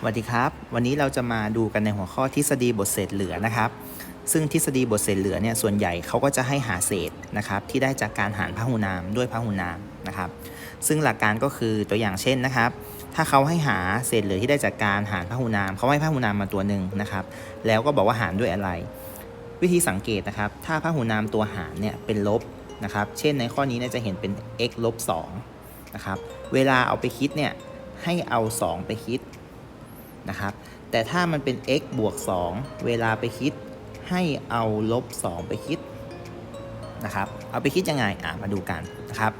สวัสดีครับ วันนี้เราจะมาดูกันในหัวข้อทฤษฎีบทเศษเหลือนะครับ ซึ่งทฤษฎีบทเศษเหลือเนี่ยส่วนใหญ่เขาก็จะให้หาเศษนะครับที่ได้จากการหารพหุนามด้วยพหุนามนะครับ ซึ่งหลักการก็คือตัวอย่างเช่นนะครับ ถ้าเขาให้หาเศษเหลือที่ได้จากการหารพหุนามเขาให้พหุนามมาตัวหนึ่งนะครับ แล้วก็บอกว่าหารด้วยอะไร วิธีสังเกตนะครับ ถ้าพหุนามตัวหารเนี่ยเป็นลบนะครับ เช่นในข้อนี้เนี่ยจะเห็นเป็น x ลบ2นะครับ เวลาเอาไปคิดเนี่ยให้เอา 2 ไปคิด นะครับ แต่ถ้ามันเป็น x บวก 2 เวลาไปคิดให้เอาลบ 2 ไปคิดนะครับ เอาไปคิดยังไงอะมาดูกันนะครับ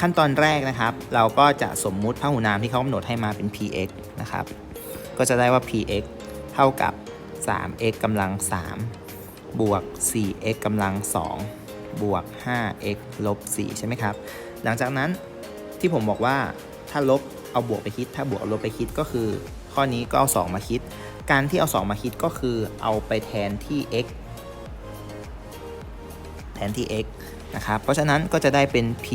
ขั้นตอนแรกนะครับ เราก็จะสมมุติพหุนามที่เขากำหนดให้มาเป็น px นะครับ ก็จะได้ว่า px เท่ากับ 3x กำลัง 3 บวก 4x กำลัง 2 บวก 5x ลบ 4 ใช่ไหมครับ หลังจากนั้นที่ผมบอกว่าถ้าลบเอาบวกไปคิด ถ้าบวกเอาลบไปคิดก็คือ ข้อนี้ก็เอา 2 มาคิด การที่เอา 2 มาคิดก็คือเอาไปแทนที่ x แทนที่ x นะครับ เพราะฉะนั้นก็จะได้เป็น p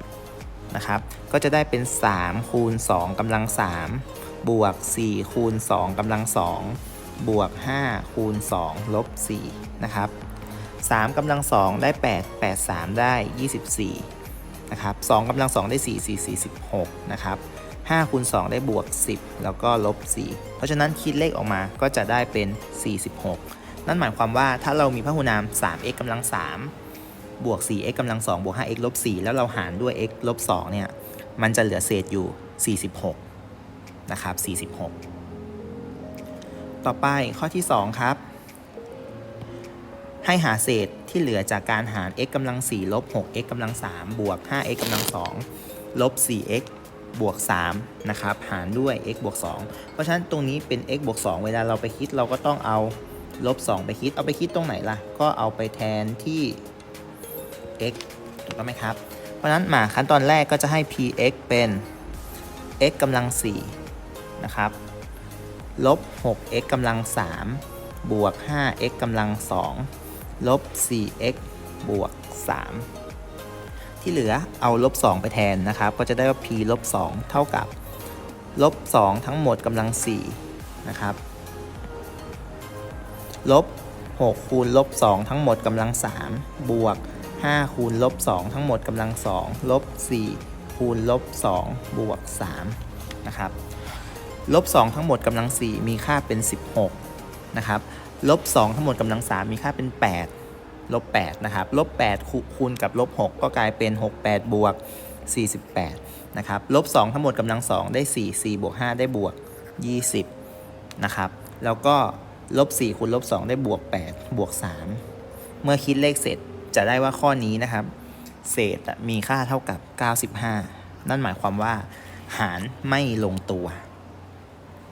2นะครับ ก็จะได้เป็น 3 คูณ 2กำลัง 3 บวก 4 คูณ 2กำลัง 2 บวก 5 คูณ 2 ลบ 4 นะครับ3กำลัง 2 ได้ 8 8 3 ได้ 24 นะครับ2กำลัง 2 ได้ 4 4 4 16 นะครับ 5คูณ2ได้บวก 10 แล้วก็ลบ 4 เพราะฉะนั้นคิดเลขออกมาก็จะได้เป็น 46 นั่นหมายความว่าถ้าเรามีพหุนาม 3x กำลัง 3 บวก 4x กำลัง 2 บวก 5x ลบ 4 แล้วเราหารด้วย x ลบ 2 เนี่ย มันจะเหลือเศษอยู่ 46 นะครับ 46 ต่อไปข้อที่ 2 ครับ ให้หาเศษที่เหลือจากการหาร x กำลัง4ลบ 6x กำลัง3บวก 5x กำลัง2ลบ 4x บวก3นะครับหารด้วย x บวก2เพราะฉะนั้นตรงนี้เป็น x บวก2เวลาเราไปคิดเราก็ต้องเอาลบ2ไปคิดเอาไปคิดตรงไหนล่ะ ก็เอาไปแทนที่ x ถูกต้องไหมครับ เพราะฉะนั้นมาขั้นตอนแรกก็จะให้ px เป็น x กำลัง4นะครับลบ 6x กำลัง 3 บวก 5x กำลัง 2 ลบ 4x บวก 3 ที่เหลือเอาลบ2ไปแทนนะครับ ก็จะได้ว่า p ลบ2เท่ากับลบ2ทั้งหมดกำลัง4นะครับลบ6คูณลบ2ทั้งหมดกำลัง 3 บวก 5 คูณลบ2ทั้งหมดกำลัง 2 ลบ 4 คูณลบ 2 บวก 3 นะครับ ลบ 2 ทั้งหมดกำลัง 4 มีค่าเป็น 16 นะครับ ลบ 2 ทั้งหมดกำลัง 3 มีค่าเป็น 8 ลบ8นะครับลบ8คูคูณกับลบ6ก็กลายเป็น 6 8 บวก 48นะครับลบ2ทั้งหมดกำลัง 2 ได้ 4 4บวก5ได้บวก 20นะครับแล้วก็ลบ4คูณลบ2ได้บวก 8 บวก 3 เมื่อคิดเลขเสร็จจะได้ว่าข้อนี้นะครับ เศษมีค่าเท่ากับ 95 นั่นหมายความว่า หารไม่ลงตัว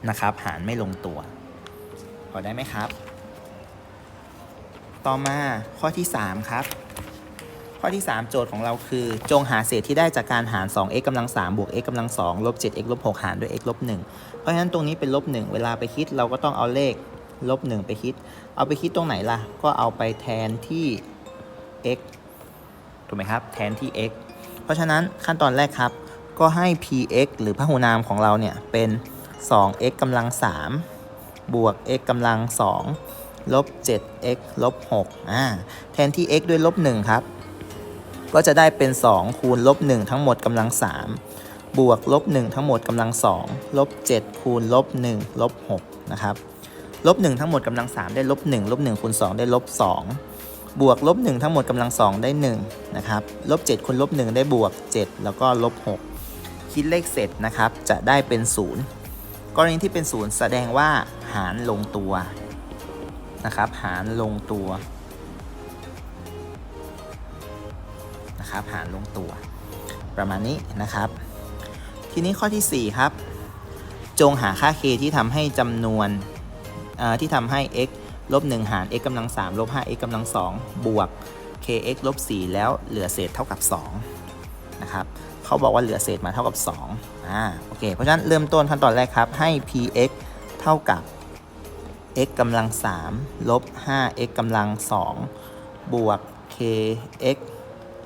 นะครับ หารไม่ลงตัว พอได้ไหมครับ ต่อมาข้อที่ 3 ครับ ข้อที่ 3 โจทย์ของเราคือ จงหาเศษที่ได้จากการหาร 2x กำลัง3บวก x กำลัง2ลบ 7x ลบ6หารด้วย x ลบ1เพราะฉะนั้นตรงนี้เป็นลบ1เวลาไปคิดเราก็ต้องเอาเลขลบ1ไปคิด เอาไปคิดตรงไหนล่ะ ก็เอาไปแทนที่ x ถูกไหมครับ แทนที่ x เพราะฉะนั้นขั้นตอนแรกครับ ก็ให้ px หรือพหุนามของเราเนี่ยเป็น 2x กำลัง3บวก x กำลัง2 ลบ 7x ลบ6อ่าแทนที่ x ด้วยลบ1ครับ ก็จะได้เป็น 2 คูณลบ1ทั้งหมดกำลัง 3 บวกลบ1ทั้งหมดกำลัง 2 ลบ 7 คูณลบ1ลบ6นะครับลบ1ทั้งหมดกำลัง 3 ได้ลบ1ลบ1คูณ2ได้ลบ2 บวกลบ1ทั้งหมดกำลัง 2 ได้1นะครับลบ7คูณลบ1ได้บวก 7 แล้วก็ลบ6คิดเลขเสร็จนะครับจะได้เป็น 0 กรณีที่เป็น 0 แสดงว่าหารลงตัว นะครับ หารลงตัวนะครับ หารลงตัว ประมาณนี้นะครับ ทีนี้ข้อที่ 4 ครับ จงหาค่า k ที่ทำให้จำนวนที่ทำให้ x ลบ1หาร x กำลัง3ลบ 5x กำลัง2บวก kx ลบ4แล้วเหลือเศษเท่ากับ2นะครับเขาบอกว่าเหลือเศษมาเท่ากับ2อ่าโอเค เพราะฉะนั้นเริ่มต้นขั้นตอนแรกครับ ให้ px เท่ากับ x กำลัง3ลบ 5x กำลัง2บวก kx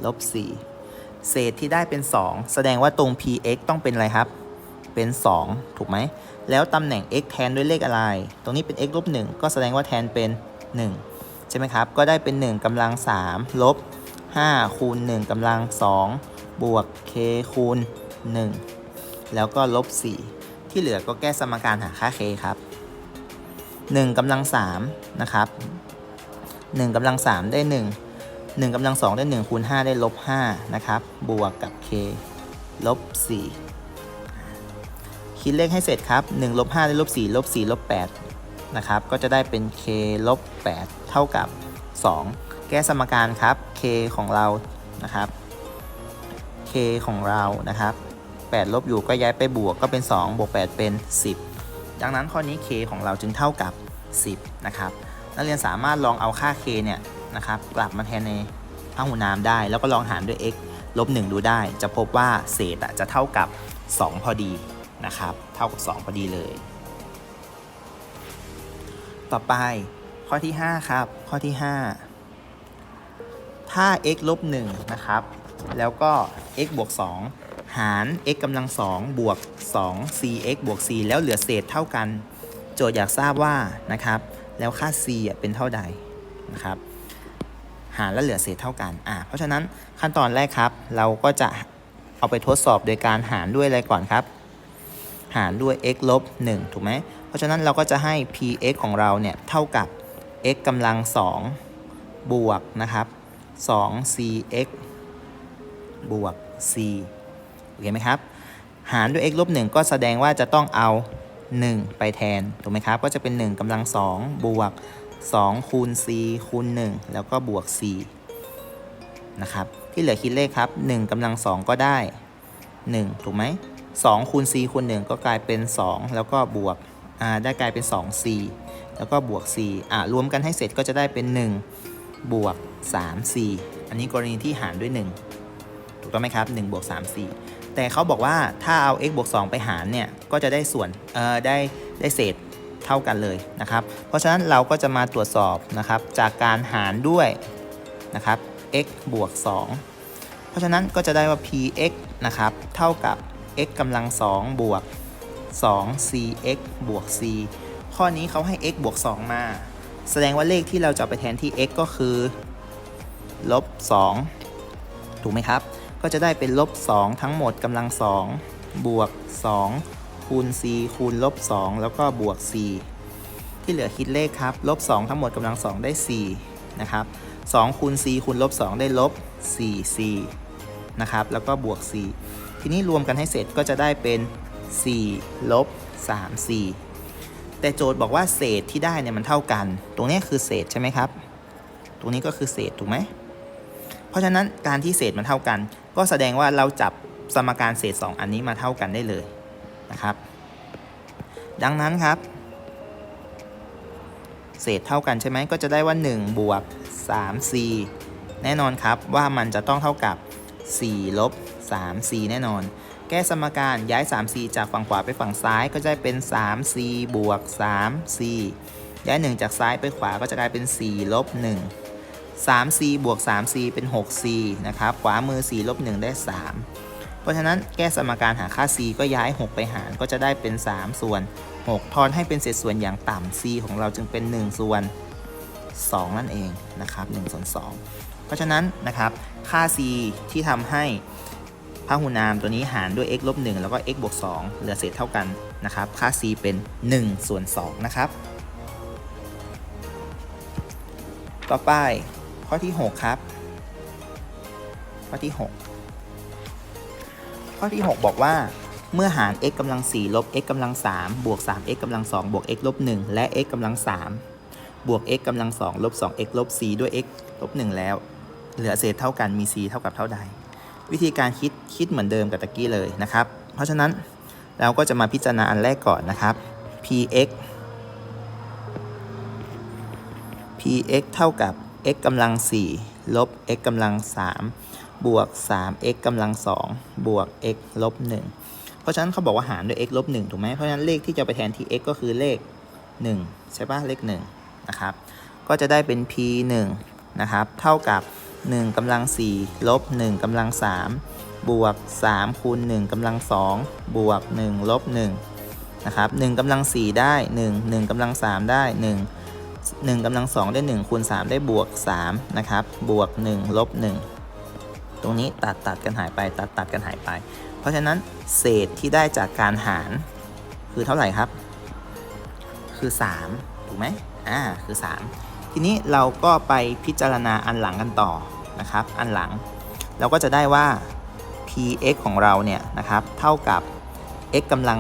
ลบ4เศษที่ได้เป็น 2 แสดงว่าตรง px ต้องเป็นอะไรครับ เป็น 2 ถูกไหม แล้วตำแหน่ง x แทนด้วยเลขอะไร ตรงนี้เป็น x ลบ1ก็แสดงว่าแทนเป็น 1 ใช่ไหมครับ ก็ได้เป็น 1กำลัง3ลบ5คูณ1กำลัง2บวก k คูณ 1 แล้วก็ลบ 4 ที่เหลือก็แก้สมการหาค่า k ครับ 1กำลัง3นะครับ1กำลัง 3 ได้ 1 1กำลัง 2 ได้ 1 คูณ 5 ได้ลบ5นะครับ บวกกับ k ลบ 4 คิดเลขให้เสร็จครับ1ลบ5ได้ลบ4ลบ4ลบ8นะครับ ก็จะได้เป็น k ลบ8เท่ากับ 2 แก้สมการครับ k ของเรานะครับ k ของเรานะครับ8ลบอยู่ก็ย้ายไปบวกก็เป็น 2 บวก 8 เป็น 10 ดังนั้นข้อนี้ k ของเราจึงเท่ากับ 10 นะครับ นักเรียนสามารถลองเอาค่า k เนี่ยนะครับกลับมาแทนในพหูน้ำได้ แล้วก็ลองหารด้วย x ลบ1ดูได้ จะพบว่าเศษจะเท่ากับ 2 พอดีนะครับ เท่ากับ 2 พอดีเลย ต่อไปข้อที่ 5 ครับ ข้อที่ 5 ถ้า x ลบ1นะครับ แล้วก็ x บวก2 หาร x กำลัง2บวก2 cx บวก c แล้วเหลือเศษเท่ากัน โจทย์อยากทราบว่านะครับ แล้วค่า c อะเป็นเท่าใดนะครับ หารและเหลือเศษเท่ากันอ่าเพราะฉะนั้นขั้นตอนแรกครับ เราก็จะเอาไปทดสอบโดยการหารด้วยอะไรก่อนครับ หารด้วย x ลบ1ถูกไหมเพราะฉะนั้นเราก็จะให้ px ของเราเนี่ยเท่ากับ x กำลัง2บวกนะครับ 2cx บวก c โอเคไหมครับ หารด้วย x ลบ1ก็แสดงว่าจะต้องเอา 1 ไปแทน ถูกไหมครับ ก็จะเป็น 1กำลัง 2 บวก 2 คูณ c คูณ 1 แล้วก็บวก c นะครับ ที่เหลือคิดเลขครับ 1กำลัง 2 ก็ได้ 1 ถูกไหม2คูณ c คูณ 1 ก็กลายเป็น 2 แล้วก็บวกอ่าได้กลายเป็น 2c แล้วก็บวก c อ่ารวมกันให้เสร็จก็จะได้เป็น 1 บวก 3c อันนี้กรณีที่หารด้วย 1 ถูกต้องไหมครับ 1 บวก 3c แต่เขาบอกว่าถ้าเอา x บวก2ไปหารเนี่ย ก็จะได้ส่วนได้ได้เศษเท่ากันเลยนะครับ เพราะฉะนั้นเราก็จะมาตรวจสอบนะครับจากการหารด้วยนะครับ x บวก 2 เพราะฉะนั้นก็จะได้ว่า px นะครับเท่ากับ x กำลัง2บวก 2cx บวก c ข้อนี้เขาให้ x บวก 2 มา แสดงว่าเลขที่เราจะไปแทนที่ x ก็คือลบ 2 ถูกไหมครับ ก็จะได้เป็นลบ 2 ทั้งหมดกำลัง 2 บวก 2 คูณ c คูณลบ 2 แล้วก็บวก c ที่เหลือคิดเลขครับ ลบ 2 ทั้งหมดกำลัง 2 ได้ 4 นะครับ 2 คูณ c คูณลบ 2 ได้ลบ 4c นะครับ แล้วก็บวก c ทีนี้รวมกันให้เสร็จก็จะได้เป็น 4 ลบ 3c แต่โจทย์บอกว่าเศษที่ได้เนี่ยมันเท่ากัน ตรงนี้คือเศษใช่ไหมครับ ตรงนี้ก็คือเศษถูกไหม เพราะฉะนั้นการที่เศษมันเท่ากัน ก็แสดงว่าเราจับสมการเศษ 2 อันนี้มาเท่ากันได้เลยนะครับ ดังนั้นครับ เศษเท่ากันใช่ไหมก็จะได้ว่า 1 บวก 3c แน่นอนครับว่ามันจะต้องเท่ากับ 4 ลบ 3c แน่นอน แก้สมการย้าย 3c จากฝั่งขวาไปฝั่งซ้ายก็จะเป็น 3c บวก 3c ย้าย 1 จากซ้ายไปขวาก็จะกลายเป็น 4 ลบ 1 3c บวก 3c เป็น 6c นะครับ ขวามือ4ลบ1ได้ 3 เพราะฉะนั้นแก้สมการหาค่า c ก็ย้าย 6 ไปหารก็จะได้เป็น 3 ส่วน 6 ทอนให้เป็นเศษส่วนอย่างต่ำ c ของเราจึงเป็น 1 ส่วน 2 นั่นเองนะครับ1ส่วน2เพราะฉะนั้นนะครับค่า c ที่ทำให้พหุนามตัวนี้หารด้วย x ลบ1แล้วก็ x บวก2เหลือเศษเท่ากันนะครับ ค่า c เป็น 1 ส่วน 2 นะครับ ต่อไป ข้อที่ 6 ครับ ข้อที่ 6 ข้อที่ 6 บอกว่า เมื่อหาร x กำลัง4ลบ x กำลัง3บวก 3x กำลัง2บวก x ลบ1และ x กำลัง3บวก x กำลัง2ลบ 2x ลบ c ด้วย x ลบ1แล้ว เหลือเศษเท่ากันมี c เท่ากับเท่าใด วิธีการคิดคิดเหมือนเดิมกับตะกี้เลยนะครับ เพราะฉะนั้นเราก็จะมาพิจารณาอันแรกก่อนนะครับ px px เท่ากับ x กำลัง4ลบ x กำลัง3บวก 3x กำลัง2บวก x ลบ1เพราะฉะนั้นเขาบอกว่าหารด้วย x ลบ1ถูกไหมเพราะฉะนั้นเลขที่จะไปแทนที่ x ก็คือเลข 1 ใช่ปะเลข1นะครับ ก็จะได้เป็น p 1นะครับ เท่ากับ 1กำลัง4ลบ 1กำลัง3บวก 3 คูณ 1กำลัง2บวก 1 ลบ1นะครับ1กำลัง4ได้ 1 1กำลัง3ได้ 1 1กำลัง2ได้ 1 คูณ 3 ได้บวก 3 นะครับ บวก 1 ลบ 1 ตรงนี้ตัดตัดกันหายไป ตัดตัดกันหายไป เพราะฉะนั้นเศษที่ได้จากการหาร คือเท่าไหร่ครับ คือ 3 ถูกไหมอ่า คือ 3 ทีนี้เราก็ไปพิจารณาอันหลังกันต่อนะครับ อันหลัง เราก็จะได้ว่า px ของเราเนี่ยนะครับ เท่ากับ x กำลัง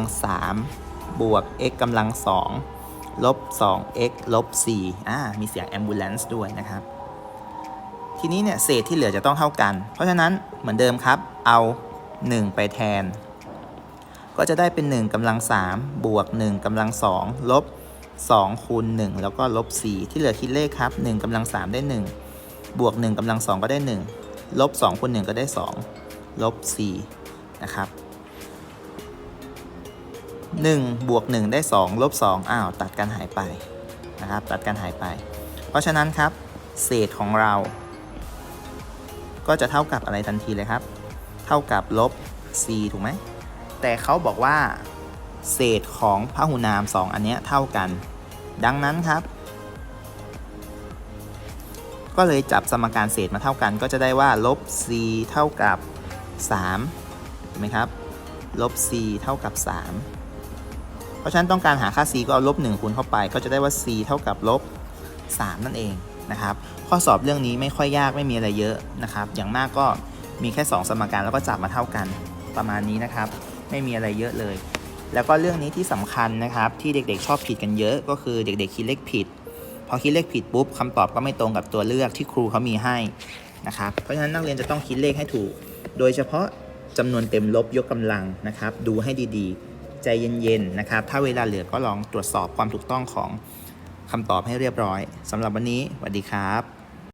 3 บวก x กำลัง 2 ลบ 2x ลบ4อ่า มีเสียง ambulance ด้วยนะครับ ทีนี้เนี่ยเศษที่เหลือจะต้องเท่ากัน เพราะฉะนั้นเหมือนเดิมครับ เอา 1 ไปแทน ก็จะได้เป็น 1กำลัง 3 บวก 1กำลัง 2 ลบ 2 คูณ 1 แล้วก็ลบ 4 ที่เหลือคิดเลขครับ 1กำลัง 3 ได้ 1 บวก 1กำลัง 2 ก็ได้ 1 ลบ 2คูณ 1 ก็ได้ 2 ลบ 4 นะครับ 1 บวก 1 ได้ 2 ลบ 2 อ้าว ตัดกันหายไปนะครับ ตัดกันหายไป เพราะฉะนั้นครับ เศษของเรา ก็จะเท่ากับอะไรทันทีเลยครับ เท่ากับลบ c ถูกไหม แต่เขาบอกว่า เศษของพหุนาม 2 อันเนี้ยเท่ากัน ดังนั้นครับ ก็เลยจับสมการเศษมาเท่ากัน ก็จะได้ว่าลบ c เท่ากับ3ถูกไหมครับ ลบ c เท่ากับ 3 เพราะฉะนั้นต้องการหาค่า c ก็เอาลบ1คูณเข้าไป ก็จะได้ว่า c เท่ากับลบ3นั่นเองนะครับข้อสอบเรื่องนี้ไม่ค่อยยากไม่มีอะไรเยอะนะครับ อย่างมากก็มีแค่ 2 สมการแล้วก็จับมาเท่ากันประมาณนี้นะครับ ไม่มีอะไรเยอะเลย แล้วก็เรื่องนี้ที่สำคัญนะครับ ที่เด็กๆชอบผิดกันเยอะก็คือเด็กๆคิดเลขผิด พอคิดเลขผิดปุ๊บคำตอบก็ไม่ตรงกับตัวเลือกที่ครูเขามีให้นะครับเพราะฉะนั้นนักเรียนจะต้องคิดเลขให้ถูก โดยเฉพาะจำนวนเต็มลบยกกำลังนะครับ ดูให้ดีๆ ใจเย็นๆนะครับ ถ้าเวลาเหลือก็ลองตรวจสอบความถูกต้องของคำตอบให้เรียบร้อยสำหรับวันนี้สวัสดีครับ